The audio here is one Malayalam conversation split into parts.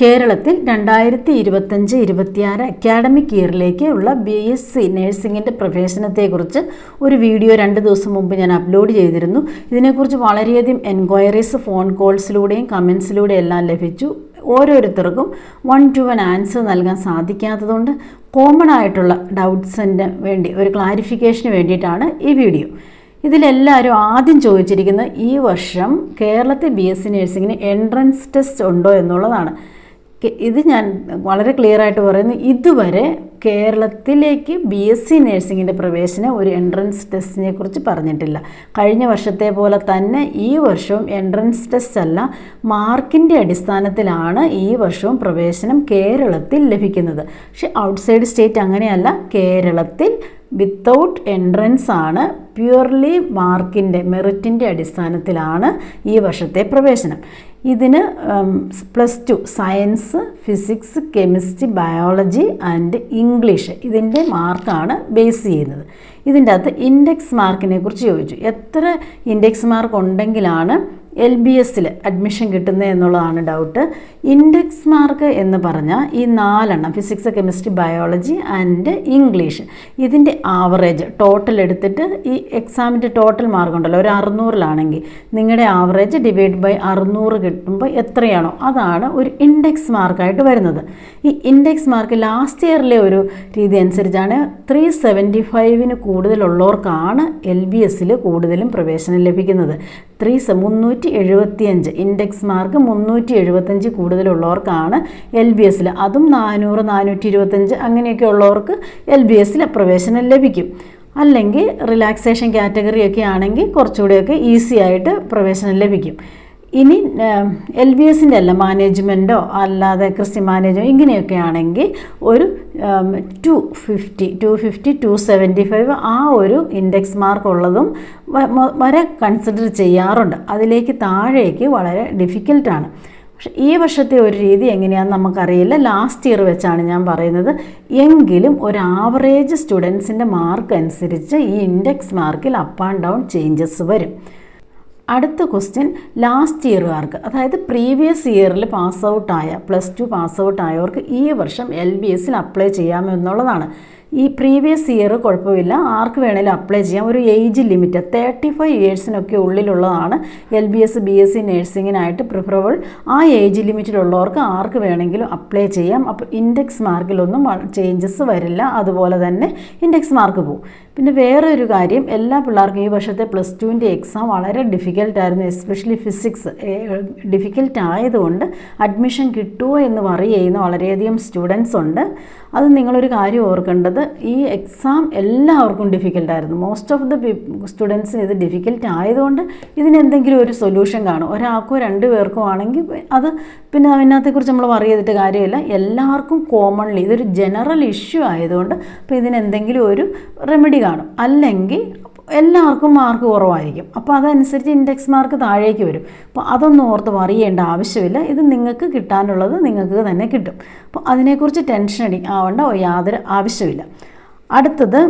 കേരളത്തിൽ രണ്ടായിരത്തി ഇരുപത്തഞ്ച് ഇരുപത്തിയാറ് അക്കാഡമിക് ഇയറിലേക്ക് ഉള്ള ബി എസ് സി നഴ്സിംഗിന്റെ പ്രവേശനത്തെക്കുറിച്ച് ഒരു വീഡിയോ രണ്ട് ദിവസം മുമ്പ് ഞാൻ അപ്ലോഡ് ചെയ്തിരുന്നു. ഇതിനെക്കുറിച്ച് വളരെയധികം എൻക്വയറീസ് ഫോൺ കോൾസിലൂടെയും കമൻസിലൂടെയും എല്ലാം ലഭിച്ചു. ഓരോരുത്തർക്കും വൺ ടു വൺ ആൻസർ നൽകാൻ സാധിക്കാത്തതുകൊണ്ട് കോമൺ ആയിട്ടുള്ള ഡൗട്ട്സിന് വേണ്ടി ഒരു ക്ലാരിഫിക്കേഷന് വേണ്ടിയിട്ടാണ് ഈ വീഡിയോ ഇതിലെല്ലാവരും ആദ്യം ചോദിച്ചിരിക്കുന്നത് ഈ വർഷം കേരളത്തെ ബി എസ് സി നഴ്സിംഗിന് എൻട്രൻസ് ടെസ്റ്റ് ഉണ്ടോ എന്നുള്ളതാണ്. ഇത് ഞാൻ വളരെ ക്ലിയർ ആയിട്ട് പറയുന്നു. ഇതുവരെ കേരളത്തിലേക്ക് ബി എസ് സി നഴ്സിങ്ങിന്റെ പ്രവേശനം ഒരു എൻട്രൻസ് ടെസ്റ്റിനെ കുറിച്ച് പറഞ്ഞിട്ടില്ല. കഴിഞ്ഞ വർഷത്തെ പോലെ തന്നെ ഈ വർഷവും എൻട്രൻസ് ടെസ്റ്റ് അല്ല മാർക്കിന്റെ അടിസ്ഥാനത്തിലാണ് ഈ വർഷവും പ്രവേശനം കേരളത്തിൽ ലഭിക്കുന്നത്. പക്ഷേ ഔട്ട്സൈഡ് സ്റ്റേറ്റ് അങ്ങനെയല്ല കേരളത്തിൽ വിത്തൗട്ട് എൻട്രൻസ് ആണ് പ്യുവർലി മാർക്കിന്റെ മെറിറ്റിന്റെ അടിസ്ഥാനത്തിലാണ് ഈ വർഷത്തെ പ്രവേശനം. ഇതിന് plus two science physics chemistry biology and English ഇതിന്റെ മാർക്കാണ് ബേസ് ചെയ്യുന്നത്. ഇതിന്റെ അകത്ത് ഇൻഡെക്സ് മാർക്കിനെ കുറിച്ച് ചോദിച്ചു. എത്ര ഇൻഡെക്സ് മാർക്ക് ഉണ്ടെങ്കിലാണ് എൽ ബി എസിൽ അഡ്മിഷൻ കിട്ടുന്നത് എന്നുള്ളതാണ് ഡൗട്ട് ഇൻഡെക്സ് മാർക്ക് എന്ന് പറഞ്ഞാൽ ഈ നാലെണ്ണം physics chemistry biology and English ഇതിന്റെ ആവറേജ് ടോട്ടൽ എടുത്തിട്ട് ഈ എക്സാമിന്റെ ടോട്ടൽ മാർക്ക് ഉണ്ടല്ലോ ഒരു അറുന്നൂറിലാണെങ്കിൽ നിങ്ങളുടെ ആവറേജ് ഡിവൈഡ് ബൈ അറുന്നൂറ് കിട്ടുമ്പോൾ എത്രയാണോ അതാണ് ഒരു ഇൻഡെക്സ് മാർക്കായിട്ട് വരുന്നത്. ഈ ഇൻഡെക്സ് മാർക്ക് ലാസ്റ്റ് ഇയറിലെ ഒരു രീതി അനുസരിച്ചാണ് ത്രീ സെവന്റി ഫൈവിന് കൂടുതലുള്ളവർക്കാണ് എൽ ബി എസിൽ കൂടുതലും പ്രവേശനം ലഭിക്കുന്നത്. ത്രീ മുന്നൂറ്റി എഴുപത്തിയഞ്ച് ഇൻഡെക്സ് മാർക്ക് മുന്നൂറ്റി എഴുപത്തഞ്ച് കൂടുതലുള്ളവർക്കാണ് എൽ ബി എസിൽ അതും നാനൂറ് നാനൂറ്റി ഇരുപത്തഞ്ച് അങ്ങനെയൊക്കെ ഉള്ളവർക്ക് എൽ ബി എസിൽ പ്രവേശനം ലഭിക്കും. അല്ലെങ്കിൽ റിലാക്സേഷൻ കാറ്റഗറിയൊക്കെ ആണെങ്കിൽ കുറച്ചുകൂടെയൊക്കെ ഈസി ആയിട്ട് പ്രവേശനം ലഭിക്കും. ഇനി എൽ ബി എസിന്റെ അല്ല മാനേജ്മെന്റോ അല്ലാതെ ക്രിസ്ത്യൻ മാനേജ്മെന്റ് ഇങ്ങനെയൊക്കെ ആണെങ്കിൽ ഒരു two fifty two fifty two seventy five ആ ഒരു ഇൻഡെക്സ് മാർക്ക് ഉള്ളതും വരെ കൺസിഡർ ചെയ്യാറുണ്ട്. അതിലേക്ക് താഴേക്ക് വളരെ ഡിഫിക്കൽട്ടാണ് പക്ഷെ ഈ വർഷത്തെ ഒരു രീതി എങ്ങനെയാണെന്ന് നമുക്കറിയില്ല. ലാസ്റ്റ് ഇയർ വെച്ചാണ് ഞാൻ പറയുന്നത്. എങ്കിലും ഒരു ആവറേജ് സ്റ്റുഡൻസിന്റെ മാർക്ക് അനുസരിച്ച് ഈ ഇൻഡെക്സ് മാർക്കിൽ അപ്പ് ആൻഡ് ഡൗൺ ചേഞ്ചസ് വരും. അടുത്ത ക്വസ്റ്റ്യൻ ലാസ്റ്റ് ഇയറുകാർക്ക് അതായത് പ്രീവിയസ് ഇയറിൽ പാസ് ഔട്ടായ പ്ലസ് ടു പാസ് ഔട്ടായവർക്ക് ഈ വർഷം എൽ ബി എസിൽ അപ്ലൈ ചെയ്യാമെന്നുള്ളതാണ് ഈ പ്രീവിയസ് ഇയർ കുഴപ്പമില്ല. ആർക്ക് വേണേലും അപ്ലൈ ചെയ്യാം. ഒരു ഏജ് ലിമിറ്റ് തേർട്ടി ഫൈവ് ഇയേഴ്സിനൊക്കെ ഉള്ളിലുള്ളതാണ് L B S B S C നഴ്സിങ്ങിനായിട്ട് preferable ആ ഏജ് ലിമിറ്റിലുള്ളവർക്ക് ആർക്ക് വേണമെങ്കിലും അപ്ലൈ ചെയ്യാം. അപ്പോൾ ഇൻഡെക്സ് മാർക്കിലൊന്നും ചേഞ്ചസ് വരില്ല. അതുപോലെ തന്നെ ഇൻഡെക്സ് മാർക്ക് പോകും പിന്നെ വേറൊരു കാര്യം എല്ലാ പിള്ളേർക്കും ഈ വർഷത്തെ പ്ലസ് ടുവിന്റെ എക്സാം വളരെ ഡിഫിക്കൽട്ടായിരുന്നു എസ്പെഷ്യലി ഫിസിക്സ് ഡിഫിക്കൽട്ട് ആയതുകൊണ്ട് അഡ്മിഷൻ കിട്ടുമോ എന്ന് വറി ചെയ്യുന്ന വളരെയധികം സ്റ്റുഡൻസ് ഉണ്ട്. അത് നിങ്ങളൊരു കാര്യം ഓർക്കേണ്ടത് ഈ എക്സാം എല്ലാവർക്കും ഡിഫിക്കൽട്ടായിരുന്നു മോസ്റ്റ് ഓഫ് ദി സ്റ്റുഡൻസിന് ഇത് ഡിഫിക്കൽട്ട് ആയതുകൊണ്ട് ഇതിനെന്തെങ്കിലും ഒരു സൊല്യൂഷൻ കാണും. ഒരാൾക്കോ രണ്ട് പേർക്കോ ആണെങ്കിൽ അത് പിന്നെ അതിനകത്തെക്കുറിച്ച് നമ്മൾ വറി ചെയ്തിട്ട് കാര്യമില്ല. എല്ലാവർക്കും കോമൺലി ഇതൊരു ജനറൽ ഇഷ്യൂ ആയതുകൊണ്ട് അപ്പോൾ ഇതിനെന്തെങ്കിലും ഒരു റെമഡി കാണും. അല്ലെങ്കിൽ എല്ലാവർക്കും മാർക്ക് കുറവായിരിക്കും. അപ്പോൾ അതനുസരിച്ച് ഇൻഡെക്സ് മാർക്ക് താഴേക്ക് വരും. അപ്പോൾ അതൊന്നും ഓർത്ത് അറിയേണ്ട ആവശ്യമില്ല. ഇത് നിങ്ങൾക്ക് കിട്ടാനുള്ളത് നിങ്ങൾക്ക് തന്നെ കിട്ടും. അപ്പോൾ അതിനെക്കുറിച്ച് ടെൻഷൻ അടി ആവേണ്ട യാതൊരു ആവശ്യമില്ല. അടുത്തത്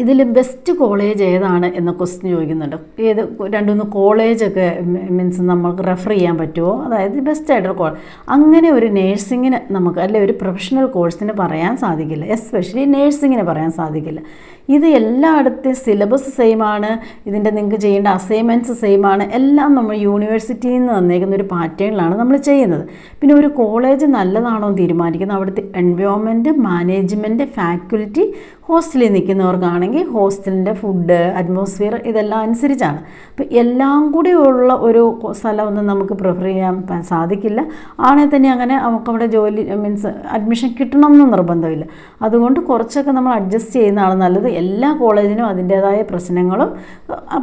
ഇതിൽ ബെസ്റ്റ് കോളേജ് ഏതാണ് എന്ന ക്വസ്റ്റ്യൻ ചോദിക്കുന്നുണ്ട്. ഏത് രണ്ട് മൂന്ന് കോളേജൊക്കെ മീൻസ് നമുക്ക് റെഫർ ചെയ്യാൻ പറ്റുമോ? അതായത് ബെസ്റ്റ് ആയിട്ടുള്ള കോളേജ് അങ്ങനെ ഒരു നേഴ്സിങ്ങിന് നമുക്ക് അല്ലെ ഒരു പ്രൊഫഷണൽ കോഴ്സിന് പറയാൻ സാധിക്കില്ല. എസ്പെഷ്യലി നേഴ്സിങ്ങിന് പറയാൻ സാധിക്കില്ല. ഇത് എല്ലായിടത്തെ സിലബസ് സെയിം ആണ്. ഇതിന്റെ നിങ്ങൾക്ക് ചെയ്യേണ്ട അസൈൻമെന്റ്സ് സെയിം ആണ്. എല്ലാം നമ്മൾ യൂണിവേഴ്സിറ്റിയിൽ നിന്ന് തന്നേക്കുന്ന ഒരു പാറ്റേണിലാണ് നമ്മൾ ചെയ്യുന്നത്. പിന്നെ ഒരു കോളേജ് നല്ലതാണോ എന്ന് തീരുമാനിക്കുന്നത് അവിടുത്തെ എൻവയോൺമെന്റ് മാനേജ്മെന്റ് ഫാക്കൽറ്റി ഹോസ്റ്റലിൽ നിൽക്കുന്നവർക്കാണെങ്കിൽ ഹോസ്റ്റലിന്റെ ഫുഡ് അറ്റ്മോസ്ഫിയർ ഇതെല്ലാം അനുസരിച്ചാണ്. അപ്പോൾ എല്ലാം കൂടി ഉള്ള ഒരു സ്ഥലമൊന്നും നമുക്ക് പ്രിഫർ ചെയ്യാൻ സാധിക്കില്ല. ആണെങ്കിൽ തന്നെ അങ്ങനെ നമുക്ക് അവിടെ ജോലി മീൻസ് അഡ്മിഷൻ കിട്ടണം നിർബന്ധമില്ല. അതുകൊണ്ട് കുറച്ചൊക്കെ നമ്മൾ അഡ്ജസ്റ്റ് ചെയ്യുന്നതാണ് നല്ലത്. എല്ലാ കോളേജിനും അതിന്റേതായ പ്രശ്നങ്ങളും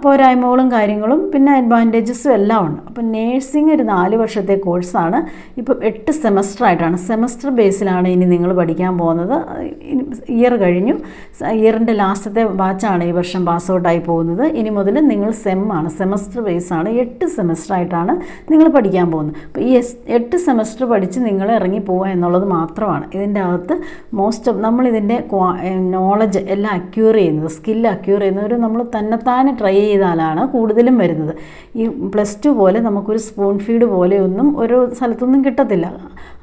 പോരായ്മകളും കാര്യങ്ങളും പിന്നെ അഡ്വാന്റേജസും എല്ലാം ഉണ്ട്. അപ്പം നേഴ്സിംഗ് ഒരു നാല് വർഷത്തെ കോഴ്സാണ് ഇപ്പം എട്ട് സെമസ്റ്റർ ആയിട്ടാണ്. സെമസ്റ്റർ ബേസിലാണ് ഇനി നിങ്ങൾ പഠിക്കാൻ പോകുന്നത്. ഇയർ കഴിഞ്ഞു. ഇയറിന്റെ ലാസ്റ്റത്തെ ബാച്ചാണ് ഈ വർഷം പാസ് ഔട്ടായി പോകുന്നത്. ഇനി മുതൽ നിങ്ങൾ സെം ആണ്. സെമസ്റ്റർ ബേസാണ് എട്ട് സെമസ്റ്റർ ആയിട്ടാണ് നിങ്ങൾ പഠിക്കാൻ പോകുന്നത്. അപ്പോൾ ഈ എട്ട് സെമസ്റ്റർ പഠിച്ച് നിങ്ങൾ ഇറങ്ങി പോവുക എന്നുള്ളത് മാത്രമാണ്. ഇതിന്റെ അകത്ത് മോസ്റ്റ് ഓഫ് നമ്മളിതിന്റെ നോളജ് എല്ലാം അക്യൂർ ചെയ്യുന്നത് സ്കിൽ അക്യൂർ ചെയ്യുന്നത് ഒരു നമ്മൾ തന്നെത്താനെ ട്രൈ ചെയ്താലാണ് കൂടുതലും വരുന്നത്. ഈ പ്ലസ് ടു പോലെ നമുക്കൊരു സ്പൂൺ ഫീഡ് പോലെയൊന്നും ഒരു സ്ഥലത്തൊന്നും കിട്ടത്തില്ല.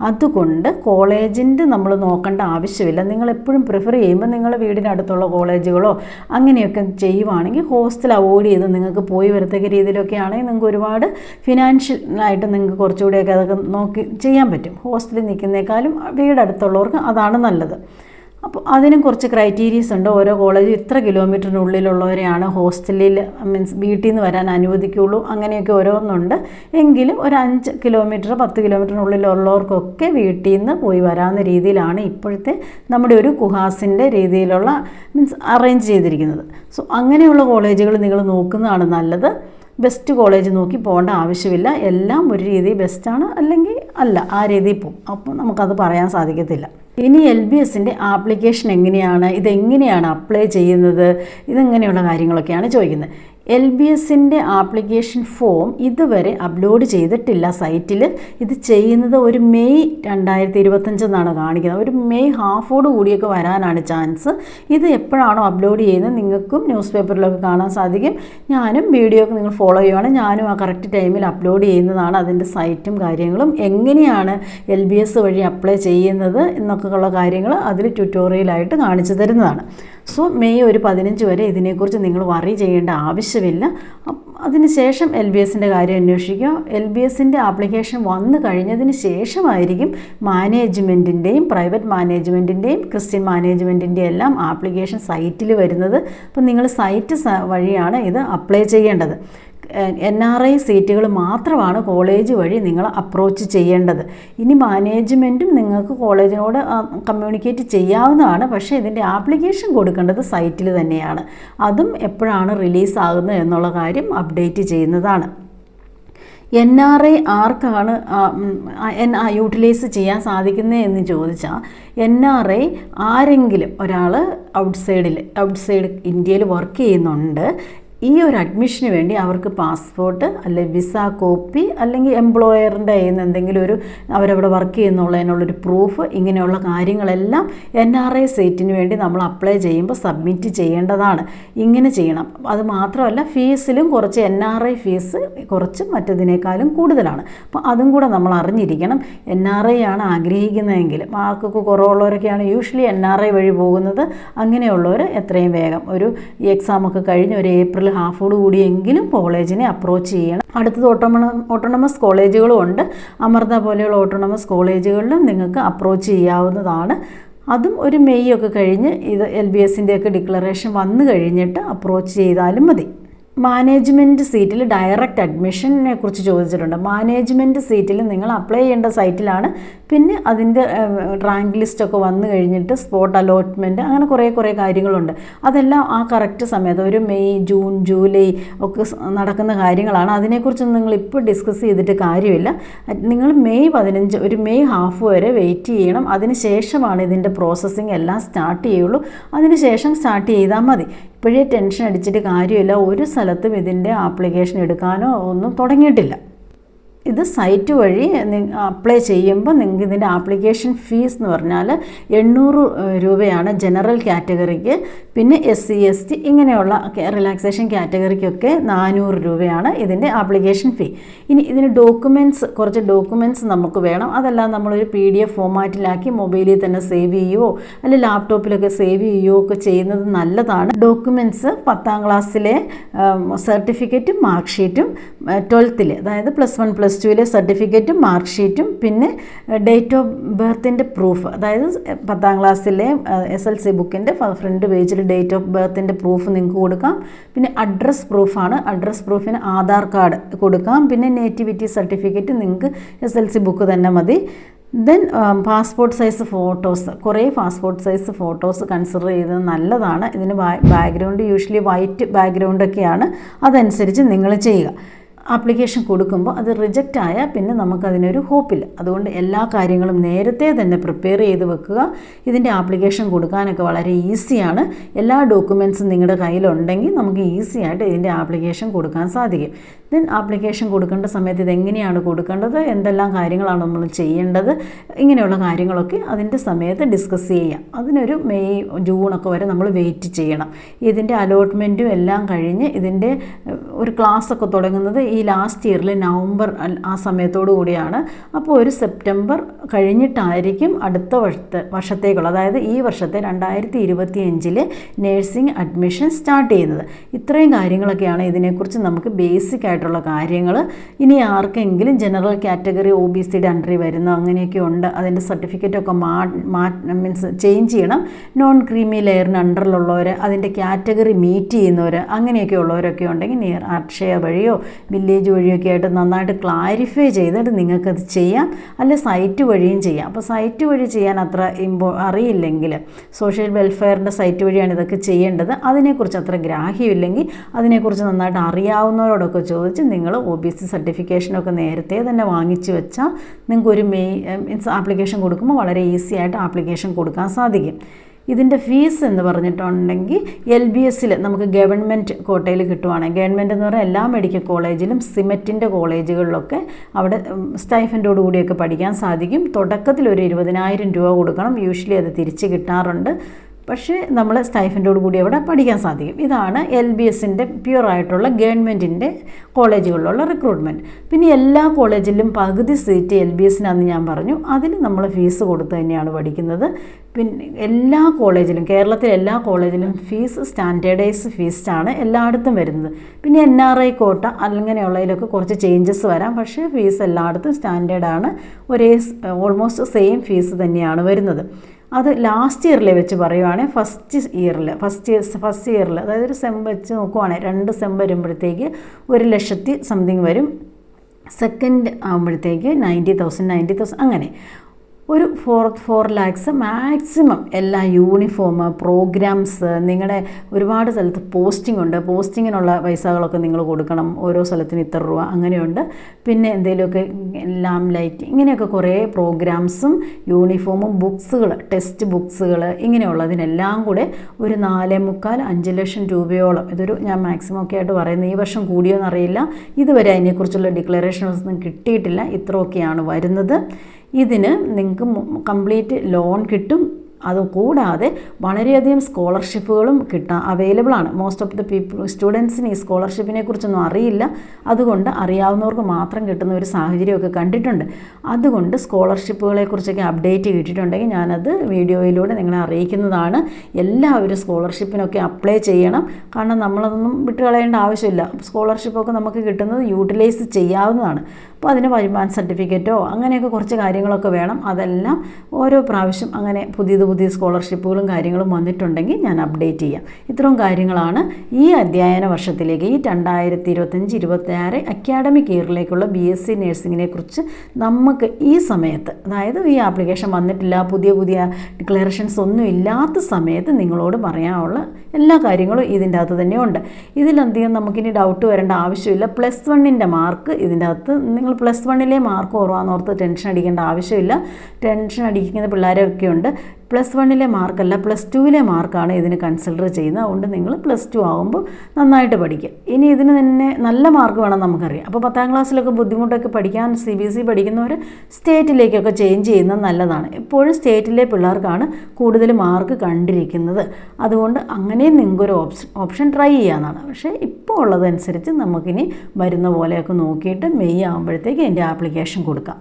അതുകൊണ്ട് കോളേജിന്റെ നമ്മൾ നോക്കേണ്ട ആവശ്യമില്ല. നിങ്ങൾ എപ്പോഴും പ്രിഫർ ചെയ്യുമ്പോൾ നിങ്ങളുടെ വീടിനടുത്തുള്ള കോളേജുകളോ അങ്ങനെയൊക്കെ ചെയ്യുവാണെങ്കിൽ ഹോസ്റ്റൽ അവോയ്ഡ് ചെയ്ത് നിങ്ങൾക്ക് പോയി വരത്തക്ക രീതിയിലൊക്കെ ആണെങ്കിൽ നിങ്ങൾക്ക് ഒരുപാട് ഫിനാൻഷ്യലായിട്ട് നിങ്ങൾക്ക് കുറച്ചുകൂടിയൊക്കെ അതൊക്കെ നോക്കി ചെയ്യാൻ പറ്റും. ഹോസ്റ്റലിൽ നിൽക്കുന്നേക്കാളും വീടടുത്തുള്ളവർക്ക് അതാണ് നല്ലത്. അപ്പോൾ അതിനും കുറച്ച് ക്രൈറ്റീരിയസ് ഉണ്ട്. ഓരോ കോളേജും ഇത്ര കിലോമീറ്ററിനുള്ളിലുള്ളവരെയാണ് ഹോസ്റ്റലിൽ മീൻസ് വീട്ടിൽ നിന്ന് വരാൻ അനുവദിക്കുകയുള്ളൂ. അങ്ങനെയൊക്കെ ഓരോന്നുണ്ട്. എങ്കിലും ഒരു അഞ്ച് കിലോമീറ്റർ പത്ത് കിലോമീറ്ററിനുള്ളിലുള്ളവർക്കൊക്കെ വീട്ടിൽ നിന്ന് പോയി വരാവുന്ന രീതിയിലാണ് ഇപ്പോഴത്തെ നമ്മുടെ ഒരു കുഹാസിന്റെ രീതിയിലുള്ള മീൻസ് അറേഞ്ച് ചെയ്തിരിക്കുന്നത്. സോ അങ്ങനെയുള്ള കോളേജുകൾ നിങ്ങൾ നോക്കുന്നതാണ് നല്ലത്. ബെസ്റ്റ് കോളേജ് നോക്കി പോകേണ്ട ആവശ്യമില്ല. എല്ലാം ഒരു രീതി ബെസ്റ്റാണ് അല്ലെങ്കിൽ അല്ല ആ രീതിയിൽ പോകും അപ്പോൾ നമുക്കത് പറയാൻ സാധിക്കത്തില്ല. ഇനി എൽ ബി എസിന്റെ ആപ്ലിക്കേഷൻ എങ്ങനെയാണ്? ഇതെങ്ങനെയാണ് അപ്ലൈ ചെയ്യുന്നത്? ഇതെങ്ങനെയുള്ള കാര്യങ്ങളൊക്കെയാണ് ചോദിക്കുന്നത്. എൽ ബി എസിന്റെ ആപ്ലിക്കേഷൻ ഫോം ഇതുവരെ അപ്ലോഡ് ചെയ്തിട്ടില്ല സൈറ്റിൽ ഇത് ചെയ്യുന്നത് ഒരു മെയ് രണ്ടായിരത്തി ഇരുപത്തഞ്ചെന്നാണ് കാണിക്കുന്നത്. ഒരു മെയ് ഹാഫോട് കൂടിയൊക്കെ വരാനാണ് ചാൻസ്. ഇത് എപ്പോഴാണോ അപ്ലോഡ് ചെയ്യുന്നത് നിങ്ങൾക്കും ന്യൂസ് പേപ്പറിലൊക്കെ കാണാൻ സാധിക്കും. ഞാനും വീഡിയോ ഒക്കെ നിങ്ങൾ ഫോളോ ചെയ്യുവാണ്. ഞാനും ആ കറക്റ്റ് ടൈമിൽ അപ്ലോഡ് ചെയ്യുന്നതാണ് അതിന്റെ സൈറ്റും കാര്യങ്ങളും. എങ്ങനെയാണ് എൽ ബി എസ് വഴി അപ്ലൈ ചെയ്യുന്നത് എന്നൊക്കെയുള്ള കാര്യങ്ങൾ അതിൽ ട്യൂട്ടോറിയലായിട്ട് കാണിച്ചു തരുന്നതാണ്. സോ മെയ് ഒരു പതിനഞ്ച് വരെ ഇതിനെക്കുറിച്ച് നിങ്ങൾ വറി ചെയ്യേണ്ട ആവശ്യമില്ല. അതിനുശേഷം എൽ ബി എസിന്റെ കാര്യം അന്വേഷിക്കുക. എൽ ബി എസിന്റെ ആപ്ലിക്കേഷൻ വന്നു കഴിഞ്ഞതിന് ശേഷമായിരിക്കും മാനേജ്മെന്റിന്റെയും പ്രൈവറ്റ് മാനേജ്മെന്റിന്റെയും ക്രിസ്ത്യൻ മാനേജ്മെന്റിന്റെയും എല്ലാം ആപ്ലിക്കേഷൻ സൈറ്റിൽ വരുന്നത്. അപ്പം നിങ്ങൾ സൈറ്റ് വഴിയാണ് ഇത് അപ്ലൈ ചെയ്യേണ്ടത്. എൻ ആർ ഐ സീറ്റുകൾ മാത്രമാണ് കോളേജ് വഴി നിങ്ങൾ അപ്രോച്ച് ചെയ്യേണ്ടത്. ഇനി മാനേജ്മെന്റും നിങ്ങൾക്ക് കോളേജിനോട് കമ്മ്യൂണിക്കേറ്റ് ചെയ്യാവുന്നതാണ്. പക്ഷേ ഇതിന്റെ ആപ്ലിക്കേഷൻ കൊടുക്കേണ്ടത് സൈറ്റിൽ തന്നെയാണ്. അതും എപ്പോഴാണ് റിലീസ് ആകുന്നത് എന്നുള്ള കാര്യം അപ്ഡേറ്റ് ചെയ്യുന്നതാണ്. എൻ ആർ ഐ ആർക്കാണ് എൻ യൂട്ടിലൈസ് ചെയ്യാൻ സാധിക്കുന്നത് എന്ന് ചോദിച്ചാൽ എൻ ആർ ഐ ആരെങ്കിലും ഒരാൾ ഔട്ട്സൈഡിൽ ഔട്ട്സൈഡ് ഇന്ത്യയിൽ വർക്ക് ചെയ്യുന്നുണ്ട്. ഈ ഒരു അഡ്മിഷന് വേണ്ടി അവർക്ക് പാസ്പോർട്ട് അല്ലെങ്കിൽ വിസ കോപ്പി അല്ലെങ്കിൽ എംപ്ലോയറിന്റെ കയ്യിൽ നിന്ന് എന്തെങ്കിലും ഒരു അവരവിടെ വർക്ക് ചെയ്യുന്നുള്ളതിനുള്ളൊരു പ്രൂഫ് ഇങ്ങനെയുള്ള കാര്യങ്ങളെല്ലാം എൻ ആർ ഐ സീറ്റിന് വേണ്ടി നമ്മൾ അപ്ലൈ ചെയ്യുമ്പോൾ സബ്മിറ്റ് ചെയ്യേണ്ടതാണ്. ഇങ്ങനെ ചെയ്യണം. അത് മാത്രമല്ല ഫീസിലും കുറച്ച് എൻ ആർ ഐ ഫീസ് കുറച്ച് മറ്റതിനേക്കാളും കൂടുതലാണ്. അപ്പോൾ അതും കൂടെ നമ്മൾ അറിഞ്ഞിരിക്കണം. എൻ ആർ ഐ ആണ് ആഗ്രഹിക്കുന്നതെങ്കിൽ മാർക്കൊക്കെ കുറവുള്ളവരൊക്കെയാണ് യൂഷ്വലി എൻ ആർ ഐ വഴി പോകുന്നത്. അങ്ങനെയുള്ളവർ എത്രയും വേഗം ഒരു എക്സാമൊക്കെ കഴിഞ്ഞ് ഒരു ഏപ്രിൽ ഹാഫോട് കൂടിയെങ്കിലും കോളേജിനെ അപ്രോച്ച് ചെയ്യണം. അടുത്തത് ഓട്ടോമണ ഓട്ടോണമസ് കോളേജുകളും ഉണ്ട്. അമൃത പോലെയുള്ള ഓട്ടോണമസ് കോളേജുകളിലും നിങ്ങൾക്ക് അപ്രോച്ച് ചെയ്യാവുന്നതാണ്. അതും ഒരു മെയ് ഒക്കെ കഴിഞ്ഞ് ഇത് എൽ ബി എസിന്റെയൊക്കെ ഡിക്ലറേഷൻ വന്നു കഴിഞ്ഞിട്ട് അപ്രോച്ച് ചെയ്താലും മതി. മാനേജ്മെന്റ് സീറ്റിൽ ഡയറക്റ്റ് അഡ്മിഷനെ കുറിച്ച് ചോദിച്ചിട്ടുണ്ട്. മാനേജ്മെന്റ് സീറ്റിൽ നിങ്ങൾ അപ്ലൈ ചെയ്യേണ്ട സൈറ്റിലാണ് പിന്നെ അതിന്റെ റാങ്ക് ലിസ്റ്റൊക്കെ വന്നു കഴിഞ്ഞിട്ട് സ്പോട്ട് അലോട്ട്മെന്റ് അങ്ങനെ കുറേ കുറേ കാര്യങ്ങളുണ്ട്. അതെല്ലാം ആ കറക്റ്റ് സമയത്ത് ഒരു മെയ് ജൂൺ ജൂലൈ ഒക്കെ നടക്കുന്ന കാര്യങ്ങളാണ്. അതിനെക്കുറിച്ചൊന്നും നിങ്ങൾ ഇപ്പോൾ ഡിസ്കസ് ചെയ്തിട്ട് കാര്യമില്ല. നിങ്ങൾ മെയ് പതിനഞ്ച് ഒരു മെയ് ഹാഫ് വരെ വെയിറ്റ് ചെയ്യണം. അതിന് ശേഷമാണ് ഇതിന്റെ പ്രോസസ്സിങ് എല്ലാം സ്റ്റാർട്ട് ചെയ്യുള്ളൂ. അതിന് ശേഷം സ്റ്റാർട്ട് ചെയ്താൽ മതി. ഇപ്പോഴേ ടെൻഷൻ അടിച്ചിട്ട് കാര്യമില്ല. ഒരു സ്ഥലത്തും ഇതിന്റെ ആപ്ലിക്കേഷൻ എടുക്കാനോ ഒന്നും തുടങ്ങിയിട്ടില്ല. ഇത് സൈറ്റ് വഴി അപ്ലൈ ചെയ്യുമ്പോൾ നിങ്ങൾക്ക് ഇതിന്റെ ആപ്ലിക്കേഷൻ ഫീസ് എന്ന് പറഞ്ഞാൽ എണ്ണൂറ് രൂപയാണ് ജനറൽ കാറ്റഗറിക്ക്. പിന്നെ എസ് സി എസ് ടി ഇങ്ങനെയുള്ള റിലാക്സേഷൻ കാറ്റഗറിക്കൊക്കെ നാനൂറ് രൂപയാണ് ഇതിന്റെ ആപ്ലിക്കേഷൻ ഫീ. ഇനി ഇതിന് ഡോക്യുമെന്റ്സ് കുറച്ച് ഡോക്യുമെന്റ്സ് നമുക്ക് വേണം. അതെല്ലാം നമ്മളൊരു പി ഡി എഫ് ഫോമാറ്റിലാക്കി മൊബൈലിൽ തന്നെ സേവ് ചെയ്യുകയോ അല്ലെങ്കിൽ ലാപ്ടോപ്പിലൊക്കെ സേവ് ചെയ്യുകയോ ഒക്കെ ചെയ്യുന്നത് നല്ലതാണ്. ഡോക്യുമെന്റ്സ് പത്താം ക്ലാസ്സിലെ സർട്ടിഫിക്കറ്റും മാർക്ക് ഷീറ്റും ട്വൽത്തിൽ അതായത് പ്ലസ് വൺ പ്ലസ് ടുവിലെ സർട്ടിഫിക്കറ്റും മാർക്ക് ഷീറ്റും പിന്നെ ഡേറ്റ് ഓഫ് ബർത്തിന്റെ പ്രൂഫ് അതായത് പത്താം ക്ലാസ്സിലെ എസ് എൽ സി ബുക്കിന്റെ ഫ്രണ്ട് പേജിൽ ഡേറ്റ് ഓഫ് ബർത്തിന്റെ പ്രൂഫ് നിങ്ങൾക്ക് കൊടുക്കാം. പിന്നെ അഡ്രസ്സ് പ്രൂഫാണ് അഡ്രസ്സ് പ്രൂഫിന് ആധാർ കാർഡ് കൊടുക്കാം. പിന്നെ നേറ്റിവിറ്റി സർട്ടിഫിക്കറ്റ് നിങ്ങൾക്ക് എസ് എൽ സി ബുക്ക് തന്നെ മതി. ദെൻ പാസ്പോർട്ട് സൈസ് ഫോട്ടോസ് കുറേ പാസ്പോർട്ട് സൈസ് ഫോട്ടോസ് കൺസിഡർ ചെയ്തത് നല്ലതാണ്. ഇതിന് ബാക്ക്ഗ്രൗണ്ട് യൂഷ്വലി വൈറ്റ് ബാക്ക്ഗ്രൗണ്ടൊക്കെയാണ് അതനുസരിച്ച് നിങ്ങൾ ചെയ്യുക. ആപ്ലിക്കേഷൻ കൊടുക്കുമ്പോൾ അത് റിജക്റ്റ് ആയാൽ പിന്നെ നമുക്കതിനൊരു ഹോപ്പില്ല അതുകൊണ്ട് എല്ലാ കാര്യങ്ങളും നേരത്തെ തന്നെ പ്രിപ്പയർ ചെയ്ത് വെക്കുക. ഇതിന്റെ ആപ്ലിക്കേഷൻ കൊടുക്കാനൊക്കെ വളരെ ഈസിയാണ് എല്ലാ ഡോക്യുമെൻസും നിങ്ങളുടെ കയ്യിലുണ്ടെങ്കിൽ നമുക്ക് ഈസി ആയിട്ട് ഇതിന്റെ ആപ്ലിക്കേഷൻ കൊടുക്കാൻ സാധിക്കും. ദെൻ ആപ്ലിക്കേഷൻ കൊടുക്കേണ്ട സമയത്ത് ഇതെങ്ങനെയാണ് കൊടുക്കേണ്ടത്? എന്തെല്ലാം കാര്യങ്ങളാണ് നമ്മൾ ചെയ്യേണ്ടത്? ഇങ്ങനെയുള്ള കാര്യങ്ങളൊക്കെ അതിന്റെ സമയത്ത് ഡിസ്കസ് ചെയ്യാം. അതിനൊരു മെയ് ജൂണൊക്കെ വരെ നമ്മൾ വെയിറ്റ് ചെയ്യണം. ഇതിന്റെ അലോട്ട്മെന്റും എല്ലാം കഴിഞ്ഞ് ഇതിന്റെ ഒരു ക്ലാസ്സൊക്കെ തുടങ്ങുന്നത് ഈ ലാസ്റ്റ് ഇയറിൽ നവംബർ ആ സമയത്തോടു കൂടിയാണ്. അപ്പോൾ ഒരു സെപ്റ്റംബർ കഴിഞ്ഞിട്ടായിരിക്കും അടുത്ത വർഷത്തെ വർഷത്തേക്കുള്ള അതായത് ഈ വർഷത്തെ രണ്ടായിരത്തി ഇരുപത്തി അഞ്ചിലെ നേഴ്സിംഗ് അഡ്മിഷൻ സ്റ്റാർട്ട് ചെയ്യുന്നത്. ഇത്രയും കാര്യങ്ങളൊക്കെയാണ് ഇതിനെക്കുറിച്ച് നമുക്ക് ബേസിക് ആയിട്ടുള്ള കാര്യങ്ങൾ ഇനി ആർക്കെങ്കിലും ജനറൽ കാറ്റഗറി ഒ ബി സിയുടെ അണ്ടറിൽ വരുന്ന അങ്ങനെയൊക്കെ ഉണ്ട് അതിന്റെ സർട്ടിഫിക്കറ്റൊക്കെ മാ മാ മീൻസ് ചേഞ്ച് ചെയ്യണം. നോൺ ക്രീമി ലെയറിന് അണ്ടറിലുള്ളവർ അതിന്റെ കാറ്റഗറി മീറ്റ് ചെയ്യുന്നവർ അങ്ങനെയൊക്കെ ഉള്ളവരൊക്കെ ഉണ്ടെങ്കിൽ നിയർ അക്ഷയ വഴിയോ വില്ലേജ് വഴിയൊക്കെ ആയിട്ട് നന്നായിട്ട് ക്ലാരിഫൈ ചെയ്തിട്ട് നിങ്ങൾക്കത് ചെയ്യാം അല്ലെ സൈറ്റ് വഴിയും ചെയ്യാം. അപ്പോൾ സൈറ്റ് വഴി ചെയ്യാൻ അത്ര ഇമ്പോ അറിയില്ലെങ്കിൽ സോഷ്യൽ വെൽഫെയറിന്റെ സൈറ്റ് വഴിയാണ് ഇതൊക്കെ ചെയ്യേണ്ടത്. അതിനെക്കുറിച്ച് അത്ര ഗ്രാഹ്യമില്ലെങ്കിൽ അതിനെക്കുറിച്ച് നന്നായിട്ട് അറിയാവുന്നവരോടൊക്കെ ചോദിച്ച് നിങ്ങൾ ഒ ബി സി സർട്ടിഫിക്കേഷനൊക്കെ നേരത്തെ തന്നെ വാങ്ങിച്ചു വെച്ചാൽ നിങ്ങൾക്ക് ഒരു മെയ് മീൻസ് ആപ്ലിക്കേഷൻ കൊടുക്കുമ്പോൾ വളരെ ഈസി ആയിട്ട് ആപ്ലിക്കേഷൻ കൊടുക്കാൻ സാധിക്കും. ഇതിന്റെ ഫീസ് എന്ന് പറഞ്ഞിട്ടുണ്ടെങ്കിൽ എൽ ബി എസ്സിൽ നമുക്ക് ഗവൺമെന്റ് കോട്ടയിൽ കിട്ടുവാണെങ്കിൽ ഗവൺമെന്റ് എന്ന് പറഞ്ഞാൽ എല്ലാ മെഡിക്കൽ കോളേജിലും സിമറ്റിന്റെ കോളേജുകളിലൊക്കെ അവിടെ സ്റ്റൈഫന്റോട് കൂടിയൊക്കെ പഠിക്കാൻ സാധിക്കും. തുടക്കത്തിൽ ഒരു ഇരുപതിനായിരം രൂപ കൊടുക്കണം. യൂഷ്വലി അത് തിരിച്ച് കിട്ടാറുണ്ട്. പക്ഷേ നമ്മൾ സ്റ്റൈഫന്റോട് കൂടി അവിടെ പഠിക്കാൻ സാധിക്കും. ഇതാണ് എൽ ബി എസിന്റെ പ്യുവറായിട്ടുള്ള ഗവൺമെന്റിന്റെ കോളേജുകളിലുള്ള റിക്രൂട്ട്മെന്റ് പിന്നെ എല്ലാ കോളേജിലും പകുതി സീറ്റ് എൽ ബി എസിനാണെന്ന് ഞാൻ പറഞ്ഞു. അതിന് നമ്മൾ ഫീസ് കൊടുത്ത് തന്നെയാണ് പഠിക്കുന്നത്. പിന്നെ എല്ലാ കോളേജിലും കേരളത്തിലെ എല്ലാ കോളേജിലും ഫീസ് സ്റ്റാൻഡേർഡൈസ് ഫീസാണ് എല്ലായിടത്തും വരുന്നത്. പിന്നെ എൻ ആർ ഐ കോട്ട അങ്ങനെയുള്ളതിലൊക്കെ കുറച്ച് ചേഞ്ചസ് വരാം. പക്ഷേ ഫീസ് എല്ലായിടത്തും സ്റ്റാൻഡേർഡാണ്. ഒരേ ഓൾമോസ്റ്റ് സെയിം ഫീസ് തന്നെയാണ് വരുന്നത്. അത് ലാസ്റ്റ് ഇയറിൽ വെച്ച് പറയുവാണെങ്കിൽ ഫസ്റ്റ് ഇയറിൽ ഫസ്റ്റ് ഇയർ ഫസ്റ്റ് ഇയറിൽ അതായത് ഒരു സെം വെച്ച് നോക്കുവാണെങ്കിൽ രണ്ട് സെം വരുമ്പോഴത്തേക്ക് ഒരു ലക്ഷത്തി സംതിങ് വരും. സെക്കൻഡ് ആകുമ്പോഴത്തേക്ക് നയന്റി തൗസൻഡ് നയന്റി തൗസൻഡ് അങ്ങനെ. ഒരു ഫോർ ഫോർ ലാക്സ് മാക്സിമം എല്ലാ യൂണിഫോം പ്രോഗ്രാംസ് നിങ്ങളുടെ ഒരുപാട് സ്ഥലത്ത് പോസ്റ്റിംഗ് ഉണ്ട്. പോസ്റ്റിങ്ങിനുള്ള പൈസകളൊക്കെ നിങ്ങൾ കൊടുക്കണം. ഓരോ സ്ഥലത്തിന് ഇത്ര രൂപ അങ്ങനെയുണ്ട്. പിന്നെ എന്തെങ്കിലുമൊക്കെ എല്ലാം ലൈറ്റ് ഇങ്ങനെയൊക്കെ കുറേ പ്രോഗ്രാംസും യൂണിഫോമും ബുക്സുകൾ ടെസ്റ്റ് ബുക്സുകൾ ഇങ്ങനെയുള്ളതിനെല്ലാം കൂടെ ഒരു നാലേ മുക്കാൽ അഞ്ച് ലക്ഷം രൂപയോളം. ഇതൊരു ഞാൻ മാക്സിമം ഒക്കെ ആയിട്ട് പറയുന്നത് ഈ വർഷം കൂടിയോ അറിയില്ല ഇതുവരെ അതിനെക്കുറിച്ചുള്ള ഡിക്ലറേഷൻസ് ഒന്നും കിട്ടിയിട്ടില്ല. ഇത്രയൊക്കെയാണ് വരുന്നത്. ഇതിന് നിങ്ങൾക്ക് കംപ്ലീറ്റ് ലോൺ കിട്ടും. അതുകൂടാതെ വളരെയധികം സ്കോളർഷിപ്പുകളും കിട്ടാൻ അവൈലബിൾ ആണ്. മോസ്റ്റ് ഓഫ് ദി പീപ്പിൾ സ്റ്റുഡൻസിന് ഈ സ്കോളർഷിപ്പിനെ കുറിച്ചൊന്നും അറിയില്ല. അതുകൊണ്ട് അറിയാവുന്നവർക്ക് മാത്രം കിട്ടുന്ന ഒരു സാഹചര്യമൊക്കെ കണ്ടിട്ടുണ്ട്. അതുകൊണ്ട് സ്കോളർഷിപ്പുകളെ കുറിച്ചൊക്കെ അപ്ഡേറ്റ് കിട്ടിയിട്ടുണ്ടെങ്കിൽ ഞാനത് വീഡിയോയിലൂടെ നിങ്ങളെ അറിയിക്കുന്നതാണ്. എല്ലാവരും സ്കോളർഷിപ്പിനൊക്കെ അപ്ലൈ ചെയ്യണം. കാരണം നമ്മളതൊന്നും വിട്ടുകളയേണ്ട ആവശ്യമില്ല. സ്കോളർഷിപ്പൊക്കെ നമുക്ക് കിട്ടുന്നത് യൂട്ടിലൈസ് ചെയ്യാവുന്നതാണ്. അപ്പോൾ അതിന് വരുമാന സർട്ടിഫിക്കറ്റോ അങ്ങനെയൊക്കെ കുറച്ച് കാര്യങ്ങളൊക്കെ വേണം. അതെല്ലാം ഓരോ പ്രാവശ്യം അങ്ങനെ പുതിയത് പുതിയ സ്കോളർഷിപ്പുകളും കാര്യങ്ങളും വന്നിട്ടുണ്ടെങ്കിൽ ഞാൻ അപ്ഡേറ്റ് ചെയ്യാം. ഇത്രയും കാര്യങ്ങളാണ് ഈ അധ്യയന വർഷത്തിലേക്ക് ഈ രണ്ടായിരത്തി ഇരുപത്തഞ്ച് ഇരുപത്തിയാറ് അക്കാഡമിക് ഇയറിലേക്കുള്ള ബി എസ് സി നഴ്സിങ്ങിനെ കുറിച്ച് നമുക്ക് ഈ സമയത്ത് അതായത് ഈ ആപ്ലിക്കേഷൻ വന്നിട്ടില്ല പുതിയ പുതിയ ഡിക്ലറേഷൻസ് ഒന്നും ഇല്ലാത്ത സമയത്ത് നിങ്ങളോട് പറയാനുള്ള എല്ലാ കാര്യങ്ങളും ഇതിന്റെ അകത്ത് തന്നെയുണ്ട്. ഇതിലധികം നമുക്കിനി ഡൗട്ട് വരേണ്ട ആവശ്യമില്ല. പ്ലസ് വണ്ണിന്റെ മാർക്ക് ഇതിന്റെ അകത്ത് നിങ്ങൾ പ്ലസ് വണ്ണിലെ മാർക്ക് കുറവാന്നോർത്ത് ടെൻഷൻ അടിക്കേണ്ട ആവശ്യമില്ല. ടെൻഷൻ അടിക്കുന്ന പിള്ളേരൊക്കെ ഉണ്ട് പ്ലസ് വണ്ണിലെ മാർക്കല്ല പ്ലസ് ടുവിലെ മാർക്കാണ് ഇതിന് കൺസിഡർ ചെയ്യുന്നത്. അതുകൊണ്ട് നിങ്ങൾ പ്ലസ് ടു ആകുമ്പോൾ നന്നായിട്ട് പഠിക്കുക. ഇനി ഇതിന് തന്നെ നല്ല മാർക്ക് വേണം നമുക്കറിയാം. അപ്പോൾ പത്താം ക്ലാസ്സിലൊക്കെ ബുദ്ധിമുട്ടൊക്കെ പഠിക്കാൻ സി ബി എസ് ഇ പഠിക്കുന്നവർ സ്റ്റേറ്റിലേക്കൊക്കെ ചേഞ്ച് ചെയ്യുന്നത് നല്ലതാണ്. എപ്പോഴും സ്റ്റേറ്റിലെ പിള്ളേർക്കാണ് കൂടുതൽ മാർക്ക് കണ്ടിരിക്കുന്നത്. അതുകൊണ്ട് അങ്ങനെയും നിങ്ങൾക്കൊരു ഓപ്ഷൻ ഓപ്ഷൻ ട്രൈ ചെയ്യാമെന്നാണ് പക്ഷേ ഇപ്പോൾ ഉള്ളതനുസരിച്ച് നമുക്കിനി വരുന്ന പോലെയൊക്കെ നോക്കിയിട്ട് മെയ് ആകുമ്പോഴത്തേക്ക് എന്റെ ആപ്ലിക്കേഷൻ കൊടുക്കാം.